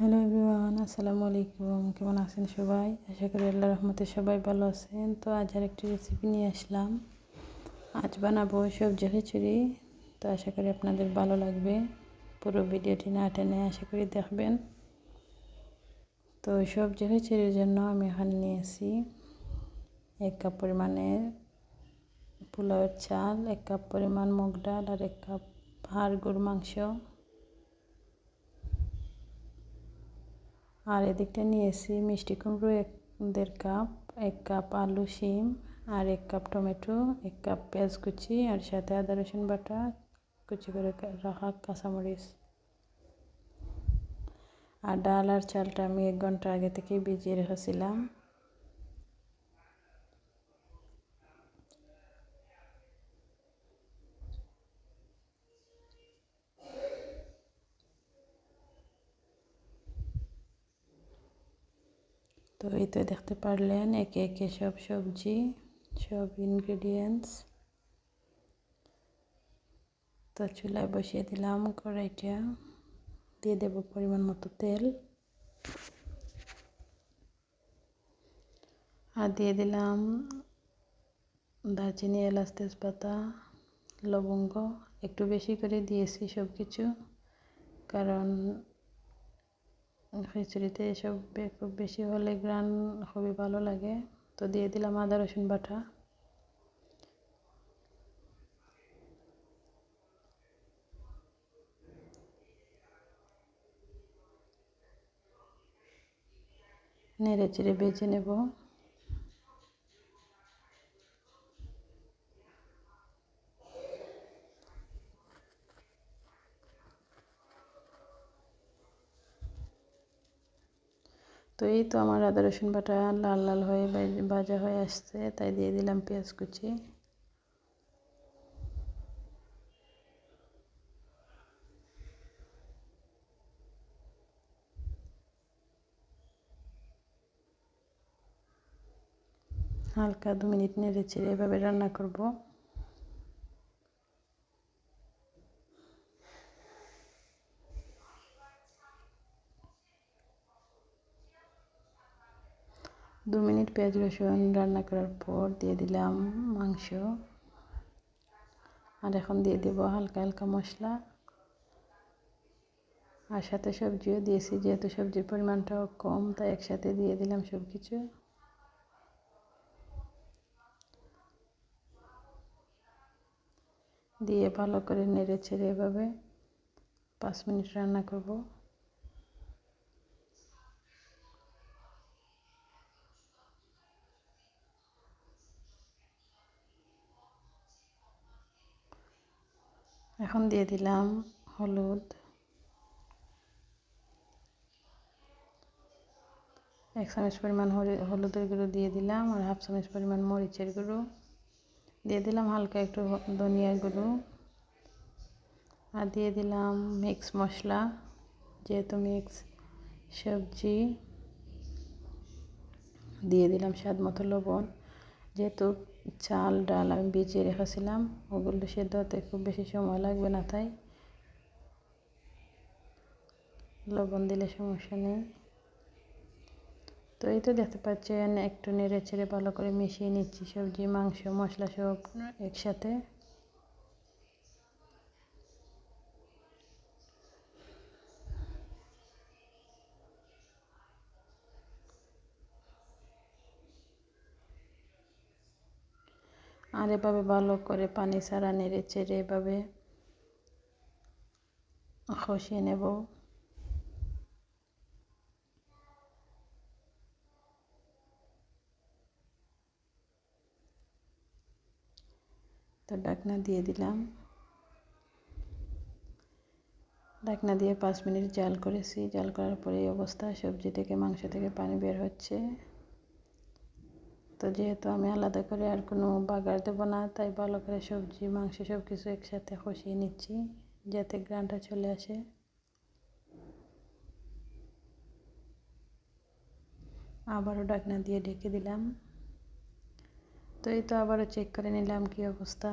Hello everyone, আসসালামু আলাইকুম। কেমন আছেন সবাই? আশা করি আল্লাহ রহমতে সবাই ভালো আছেন। তো আজ আর একটি রেসিপি নিয়ে আসলাম। আজ বানাবো সবজি খিচুড়ি। তো আশা করি আপনাদের ভালো লাগবে। পুরো ভিডিওটি না টেনে আশা করি দেখবেন। তো সবজি খিচুড়ির জন্য আমি এখানে নিয়েছি এক কাপ পরিমাণে পোলাওয়ের চাল, এক কাপ পরিমাণ মুগ ডাল, আর এক কাপ হাড় গুড় মাংস। আর এদিকটা নিয়েছি মিষ্টি কুমড়ো, এক দেড় কাপ, এক কাপ আলু, শিম আর এক কাপ টমেটো, এক কাপ পেঁয়াজ কুচি আর সাথে আদা, রসুন বাটা, কুচি করে রাখা কাঁচামরিচ। আর ডাল আর চালটা আমি এক ঘণ্টা আগে থেকে ভিজিয়ে রেখেছিলাম। এই তো দেখতে পারলেন, একে একে সব সবজি, সব ইনগ্রেডিয়েন্টস তো চুলায় বসিয়ে দিলাম কড়াইটা, দিয়ে দেব পরিমাণ মতো তেল। আর দিয়ে দিলাম দারচিনি, এলাচ, তেজপাতা, লবঙ্গ। একটু বেশি করে দিয়েছি সব কিছু কারণ খিচুড়িতে এসব খুব বেশি হলে গ্রান খুবই ভালো লাগে। তো দিয়ে দিলাম আদা, রসুন বাটা। নেড়ে চেড়ে বেজে নেব। এই তো আমার আদা, রসুন বাটা লাল লাল হয়ে ভাজা হয়ে আসছে, তাই দিয়ে দিলাম পেঁয়াজ কুচি। হালকা দু মিনিট নেড়ে চেড়ে এভাবে রান্না করব। দু মিনিট পেঁয়াজ রসুন রান্না করার পর দিয়ে দিলাম মাংস। আর এখন দিয়ে দেবো হালকা হালকা মশলা। আর সাথে সবজিও দিয়েছি, যেহেতু সবজির পরিমাণটাও কম, তাই একসাথে দিয়ে দিলাম সব কিছু দিয়ে ভালো করে নেড়ে ছেড়ে এভাবে পাঁচ মিনিট রান্না করব। এখন দিয়ে দিলাম হলুদ। এক চামচ পরিমাণ হলুদের গুঁড়ো দিয়ে দিলাম আর হাফ চামচ পরিমাণ মরিচের গুঁড়ো। দিয়ে দিলাম হালকা একটু ধনিয়ার গুঁড়ো। আর দিয়ে দিলাম মিক্স মশলা, যেহেতু মিক্স সবজি। দিয়ে দিলাম স্বাদ মতো লবণ। যেহেতু চাল, ডাল আমি বেঁচে রেখেছিলাম, ওগুলো সেদ্ধ হতে খুব বেশি সময় লাগবে না, তাই লবণ দিলে সমস্যা নেই। তো এই তো দেখতে পাচ্ছেন, একটু নেড়ে চেড়ে ভালো করে মিশিয়ে নিচ্ছি সবজি, মাংস মশলা সব একসাথে। আর এভাবে ভালো করে পানি ছাড়া নেড়ে চেড়ে এভাবে খসিয়ে নেব। তো ডাকনা দিয়ে দিলাম। ডাকনা দিয়ে পাঁচ মিনিট জাল করেছি। জাল করার পরে এই অবস্থা, সবজি থেকে, মাংস থেকে পানি বের হচ্ছে। তো যেহেতু আমি আলাদা করে আর কোনো বাগার দেবো না, তাই ভালো করে সবজি, মাংস সব কিছু একসাথে কষিয়ে নিচ্ছি যাতে গ্রানটা চলে আসে। আবারও ডাকনা দিয়ে ঢেকে দিলাম। তো এই তো আবারও চেক করে নিলাম কি অবস্থা।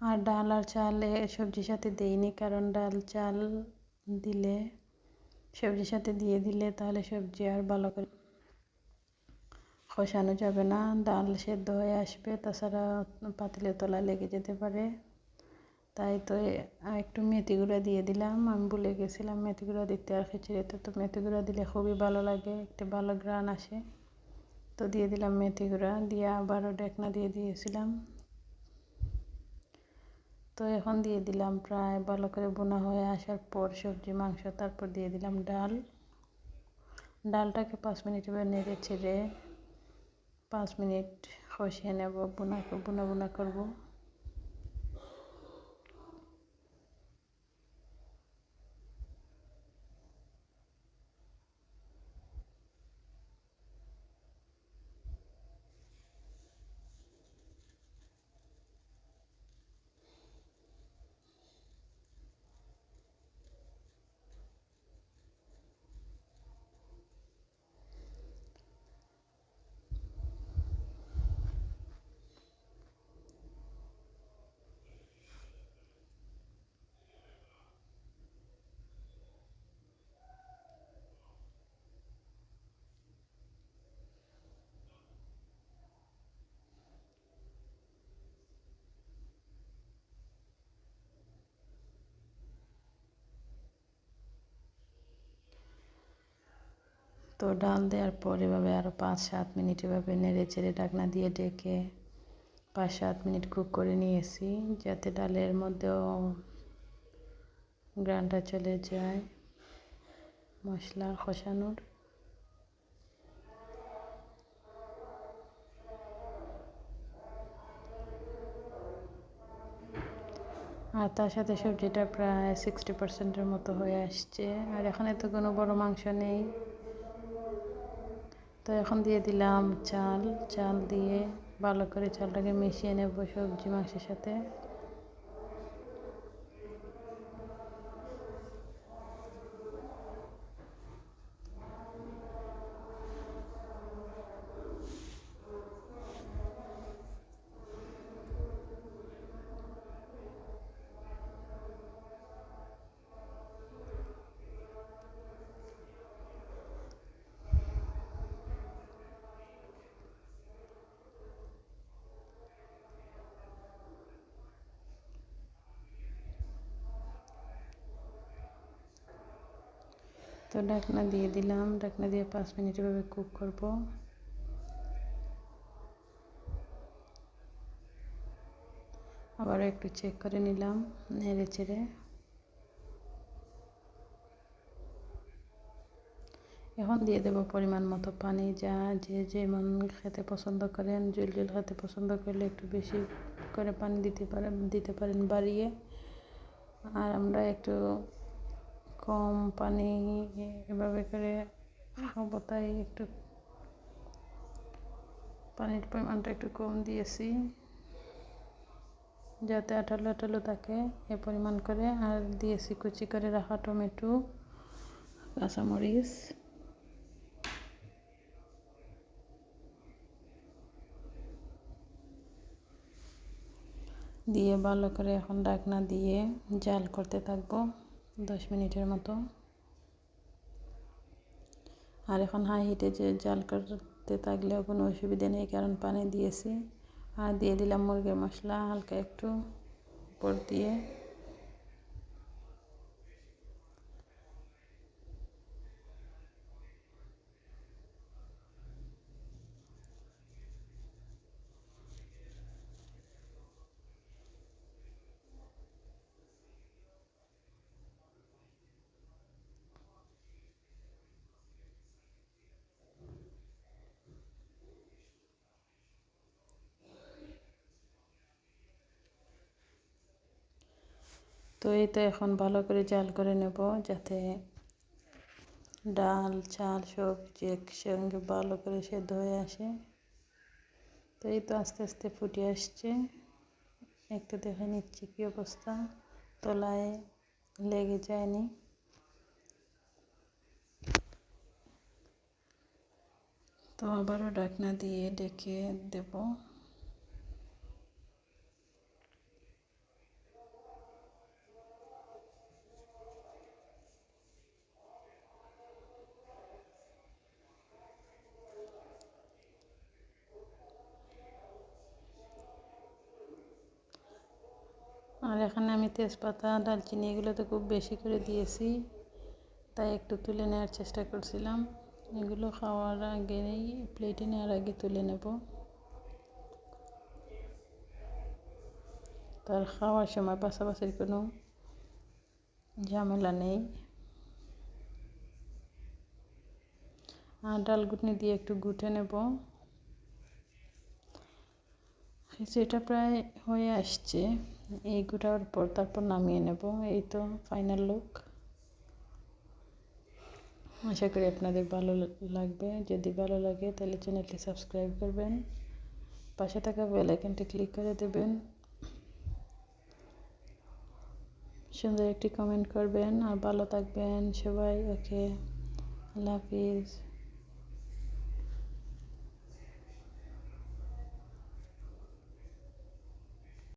আর ডাল আর চাল সবজির সাথে দেইনি, কারণ ডাল চাল দিলে, সবজির সাথে দিয়ে দিলে তাহলে সবজি আর ভালো করে কষানো যাবে না। ডাল সেদ্ধ হয়ে আসবে, তাছাড়া পাতিলের তলায় লেগে যেতে পারে। তাই তো একটু মেথি গুঁড়া দিয়ে দিলাম। আমি ভুলে গেছিলাম মেথি গুঁড়া দিতে আর খিচুড়িতে। তো মেথি গুঁড়া দিলে খুবই ভালো লাগে, একটা ভালো গ্রান আসে। তো দিয়ে দিলাম মেথি গুঁড়া, দিয়ে আবারও ডেকনা দিয়ে দিয়েছিলাম। তো এখন দিয়ে দিলাম প্রায় ভালো করে বোনা হয়ে আসার পর সবজি, মাংস, তারপর দিয়ে দিলাম ডাল। ডালটাকে পাঁচ মিনিট এবার নেড়ে ছেড়ে পাঁচ মিনিট কষিয়ে নেব বোনা বোনা বোনা করব। তো ডাল দেওয়ার পর এভাবে আরও পাঁচ সাত মিনিট এভাবে নেড়ে চেড়ে ডাকনা দিয়ে ডেকে পাঁচ সাত মিনিট কুক করে নিয়েছি যাতে ডালের মধ্যেও গ্রানটা চলে যায়, মশলা কষানোর। আর তার সাথে সবজিটা প্রায় সিক্সটি পার্সেন্টের মতো হয়ে আসছে। আর এখানে তো কোনো বড় মাংস নেই। তো এখন দিয়ে দিলাম চাল চাল দিয়ে ভালো করে চালটাকে মিশিয়ে নেব সবজি মাংসের সাথে। তো ঢাকনা দিয়ে দিলাম। ঢাকনা দিয়ে পাঁচ মিনিট এভাবে কুক করব। আবারও একটু চেক করে নিলাম, নেড়ে চেড়ে। এখন দিয়ে দেব পরিমাণ মতো পানি। যা যে যেমন খেতে পছন্দ করেন, জল জল খেতে পছন্দ করলে একটু বেশি করে পানি দিতে পারেন দিতে পারেন বাড়িয়ে। আর আমরা একটু কম পানি এভাবে করে তাই একটু পানির পরিমাণটা একটু কম দিয়েছি, যাতে আঠালো আঠালো থাকে এ পরিমাণ করে। আর দিয়েছি কুচি করে রাখা টমেটো, কাঁচামরিচ। দিয়ে ভালো করে এখন ডাকনা দিয়ে জাল করতে থাকব। দশ মিনিটের মতো। আর এখন হাই হিটে যে জাল করতে থাকলেও কোনো অসুবিধা নেই, কারণ পানি দিয়েছি। আর দিয়ে দিলাম মুরগির মশলা, হালকা একটু উপর দিয়ে। তো এই তো এখন ভালো করে জাল করে নেব যাতে ডাল, চাল, সবজি একসঙ্গে ভালো করে সেদ্ধ হয়ে আসে। তো এই তো আস্তে আস্তে ফুটে আসছে। একটু দেখে নিচ্ছি কী অবস্থা। তলায় লেগে যায়নি। তো আবারও ডাকনা দিয়ে ডেকে দেবো। এখানে আমি তেজপাতা, ডালচিনি এগুলো তো খুব বেশি করে দিয়েছি, তাই একটু তুলে নেওয়ার চেষ্টা করছিলাম। এগুলো খাওয়ার আগেই প্লেটে নেওয়ার আগে তুলে নেব। তার খাওয়ার সময় পাশাপাশির কোনো ঝামেলা নেই। আর ডাল ঘুটনি দিয়ে একটু গুটে নেব। খিচুড়িটা প্রায় হয়ে আসছে। এই গুটার পর তারপর নামিয়ে নেব। এই তো ফাইনাল লুক আশা করি আপনাদের ভালো লাগবে। যদি ভালো লাগে তাহলে চ্যানেলটি সাবস্ক্রাইব করবেন। পাশে থাকা বেল আইকনটি ক্লিক করে দেবেন। সুন্দর একটি কমেন্ট করবেন। আর ভালো থাকবেন সবাই। ওকে, আল্লাহ হাফিজ।